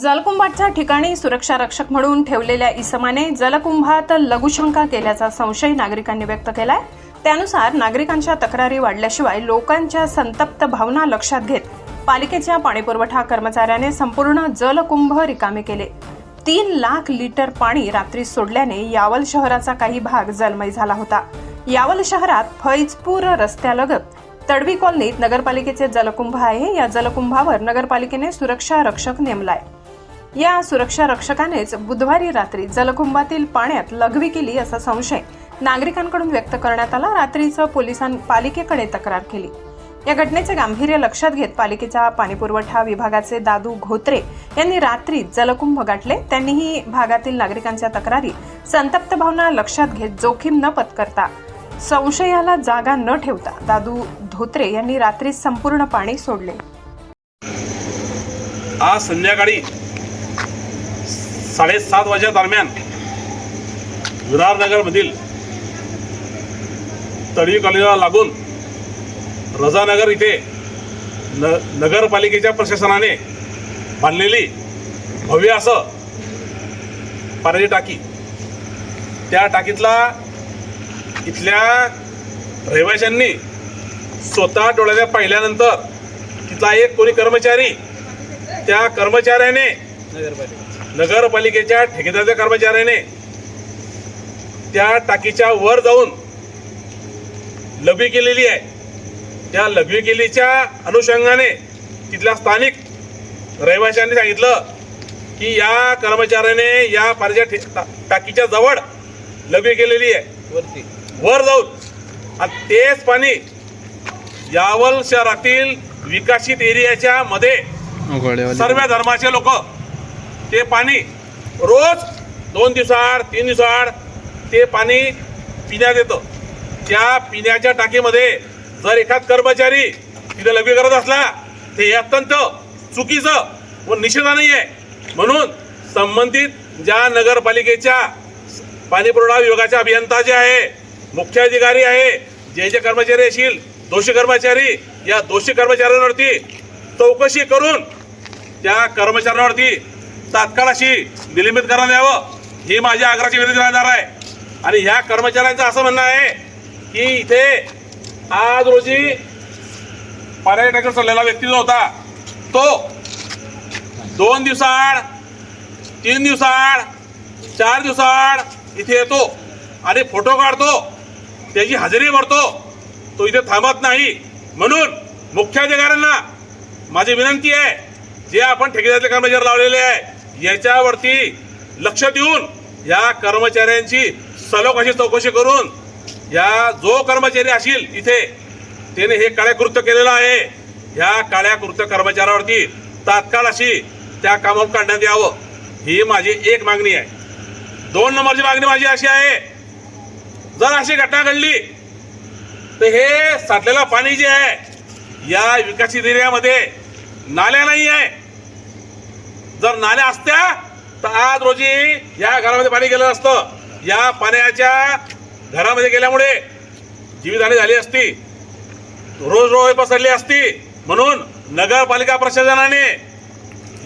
जलकुंभाच्या ठिकाणी सुरक्षा रक्षक म्हणून ठेवलेल्या इसमाने जलकुंभात लघुशंका केल्याचा संशय नागरिकांनी व्यक्त केलाय. त्यानुसार नागरिकांच्या तक्रारी वाढल्याशिवाय लोकांच्या संतप्त भावना लक्षात घेत पालिकेच्या पाणीपुरवठा कर्मचाऱ्याने संपूर्ण जलकुंभ रिकामे केले. तीन लाख लिटर पाणी रात्री सोडल्याने यावल शहराचा काही भाग जलमय झाला होता. यावल शहरात फैजपूर रस्त्यालगत तडवी कॉलनीत नगरपालिकेचे जलकुंभ आहे. या जलकुंभावर नगरपालिकेने सुरक्षा रक्षक नेमलाय. या सुरक्षा रक्षकानेच बुधवारी रात्री जलकुंभातील पाण्यात लघवी केली असा संशय नागरिकांकडून व्यक्त करण्यात आला. रात्रीचं पोलिसां पालिकेकडे तक्रार केली. या घटनेचे गांभीर्य लक्षात घेत पालिकेच्या पाणीपुरवठा विभागाचे दादू घोत्रे यांनी रात्री जलकुंभ गाठले. त्यांनीही भागातील नागरिकांच्या तक्रारी संतप्त भावना लक्षात घेत जोखीम न पत्करता संशयाला जागा न ठेवता दादू धोत्रे यांनी रात्री संपूर्ण पाणी सोडले. आज संध्याकाळी साडेसात वाजल्या दरम्यान विरारनगरमधील तळी कॉलेजला लागून रजानगर इथे न नगरपालिकेच्या प्रशासनाने बांधलेली भव्य असं पाण्याची टाकी. त्या टाकीतला इथल्या रहिवाशांनी स्वतः डोळ्याने पाहिल्यानंतर तिथला एक कोणी कर्मचारी त्या कर्मचाऱ्याने नगरपालिकेच्या ठेकेदारच्या कर्मचाऱ्याने त्या टाकीच्या वर जाऊन लघवी केलेली आहे. त्या लघवी केलीच्या अनुषंगाने तिथल्या स्थानिक रहिवाशांनी सांगितलं की या कर्मचाऱ्याने या पाण्याच्या टाकीच्या जवळ लघवी केलेली आहे. वरती. वर जाऊन आणि तेच पाणी यावल शहरातील विकसित एरियाच्या मध्ये सर्व धर्माचे लोक ते पाणी रोज दोन दिवसाआड तीन दिवसाआड ते पाणी पिण्यात येतं. त्या पिण्याच्या टाकीमध्ये जर एखाद कर्मचारी तिथे लघवी करत असला ते अत्यंत चुकीचं व निषेधाने आहे म्हणून संबंधित ज्या नगरपालिकेच्या पाणीपुरवठा विभागाच्या अभियंता जे आहे मुख्य अधिकारी आहे जे जे कर्मचारी असतील दोषी कर्मचारी या दोषी कर्मचाऱ्यांवरती चौकशी करून त्या कर्मचाऱ्यांवरती तात्काळ अशी निलंबित करण्यात यावं ही माझी आग्रहाची विनंती राहणार आहे. आणि ह्या कर्मचाऱ्यांचं असं म्हणणं आहे की इथे आज रोजी पर्यटकात चाललेला व्यक्ती जो होता तो दोन दिवसाआड तीन दिवसाआड चार दिवसाआड इथे येतो आणि फोटो काढतो त्याची हजेरी भरतो तो इथे थांबत नाही. म्हणून मुख्याधिकाऱ्यांना माझी विनंती आहे जे आपण ठेकेदारचे कर्मचारी लावलेले आहे याच्यावरती लक्ष देऊन या कर्मचाऱ्यांची सलोख अशी चौकशी करून या जो कर्मचारी असेल इथे त्याने हे काळ्या कृत्य केलेलं आहे. ह्या काळ्या कृत्य कर्मचाऱ्यावरती तात्काळ अशी त्या कामावर काढण्यात यावं. ही माझी एक मागणी आहे. दोन नंबरची मागणी माझी अशी आहे जर अशी घटना घडली तर हे साठलेलं पाणी जे आहे या विकसित एरियामध्ये नाल्या नाही आहे जर नाल्या असत्या तर आज रोजी या घरामध्ये पाणी गेलं असतं. या पाण्याच्या घरामध्ये गेल्यामुळे जीवितहानी झाली असती. रोज रोज पसरली असती. म्हणून नगरपालिका प्रशासनाने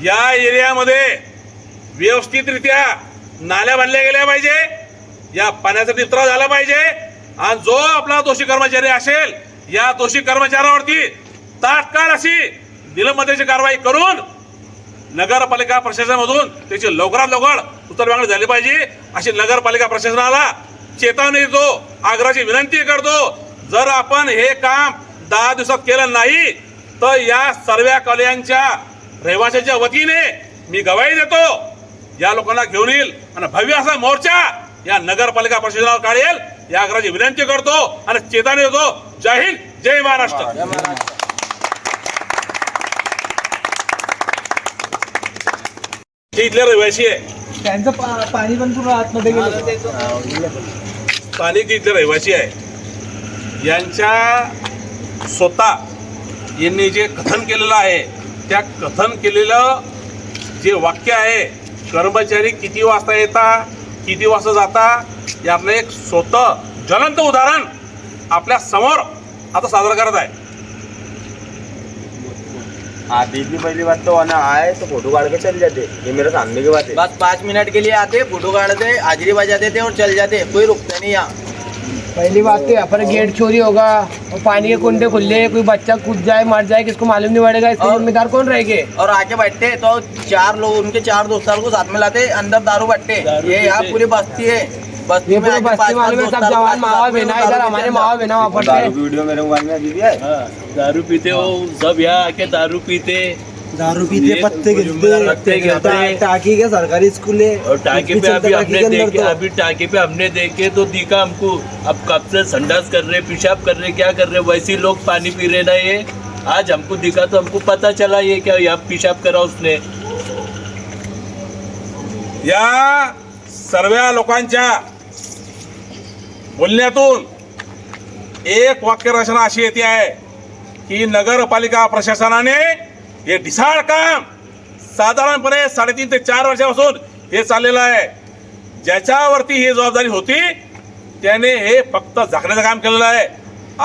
या एरियामध्ये व्यवस्थितरित्या नाल्या बांधल्या गेल्या पाहिजे. या पाण्याचा निचरा झाला पाहिजे. आणि जो आपला दोषी कर्मचारी असेल या दोषी कर्मचाऱ्यावरती तात्काळ अशी निलंबतेची कारवाई करून नगरपालिका प्रशासनामधून त्याची लवकरात लवकर उतरमागणी झाली पाहिजे. अशी नगरपालिका प्रशासनाला चेतावणी देतो आग्रहाची विनंती करतो. जर आपण हे काम दहा दिवसात केलं नाही तर या सर्व कॉलयांच्या रहिवाशांच्या वतीने मी गवाही देतो. या लोकांना घेऊन येईल आणि भव्य असा मोर्चा या नगरपालिका प्रशासनावर काढेल. या आग्रहाची विनंती करतो आणि चेतावणी देतो. जय हिंद जय महाराष्ट्र. हे इथले रहिवासी आहे. त्यांचं पा- पाणी पण पूर्ण आतमध्ये गेलं. स्थानिक जे इथले रहिवासी आहे. यांच्या स्वतः यांनी जे कथन केलेलं आहे त्या कथन केलेलं जे वाक्य आहे कर्मचारी किती वाजता येता किती वाजता जाता यातलं एक स्वतः ज्वलंत उदाहरण आपल्यासमोर आता साजरं करत आहे. आधी की पहली बात तो आना आए तो फ़ोटो काट के चल जाते। ये मेरे सामने की बात है। बस पाँच मिनट के लिए आते फ़ोटो काटते हाजिरी बजाते थे और चल जाते कोई रुकता नहीं यहाँ। पहली बात तो यहाँ पर गेट चोरी होगा और पानी के कुंडे खुले कोई बच्चा कूद जाए मर जाए किसको मालूम नहीं पड़ेगा इसके जिम्मेदार कौन रहेंगे? और आके बैठते तो चार लोग उनके चार दोस्तों को साथ में लाते अंदर दारू बट्टे। ये यहाँ पूरी बस्ती है। ये में पूरे बस्ती है पाँच सब जवान मावा बहना दारू इधर पीते हमारे मावा बहना वहाँ पर दारू वीडियो मेरे मोबाइल में अभी भी है। हाँ, दारू पीते वो सब यहाँ आके दारू पीते। दारू पीते पत्ते पत्ते गिरते। गिरते टाकी के सरकारी स्कूल है और टाके पे अभी हमने देखे अभी टाके पे हमने देखे तो दिखा हमको अब कब से संडास कर रहे पेशाब कर रहे क्या कर रहे वैसे लोग पानी पी रहे ना ये। आज हमको दिखा तो हमको पता चला ये क्या यहाँ पेशाब करा उसने। या सर्व लोकांच्या बोलण्यातून एक वाक्य रचना अशी येते आहे की नगरपालिका प्रशासनाने हे ढिसाळ काम साधारणपणे साडेतीन ते चार वर्षापासून हे चाललेलं आहे. ज्याच्यावरती ही जबाबदारी होती त्याने हे फक्त झाकण्याचं काम केलेलं आहे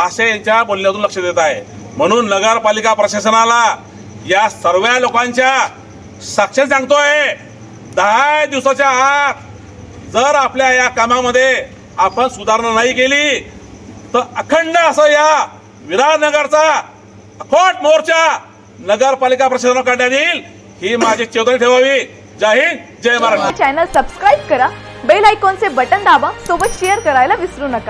असे यांच्या बोलण्यातून लक्ष देत आहे. म्हणून नगरपालिका प्रशासनाला या सर्व लोकांच्या साक्षर सांगतोय दहा दिवसाच्या आत जर आपल्या या कामामध्ये आपण सुधारणा नाही केली तर अखंड असं या विराटनगरचा अखोट मोर्चा नगरपालिका प्रशासनावर काढण्यात येईल ही माझी चेतवणी ठेवावी. जय हिंद जय महाराष्ट्र. चॅनल सबस्क्राईब करा बेल आयकॉनचे बटन दाबा सोबत शेअर करायला विसरू नका.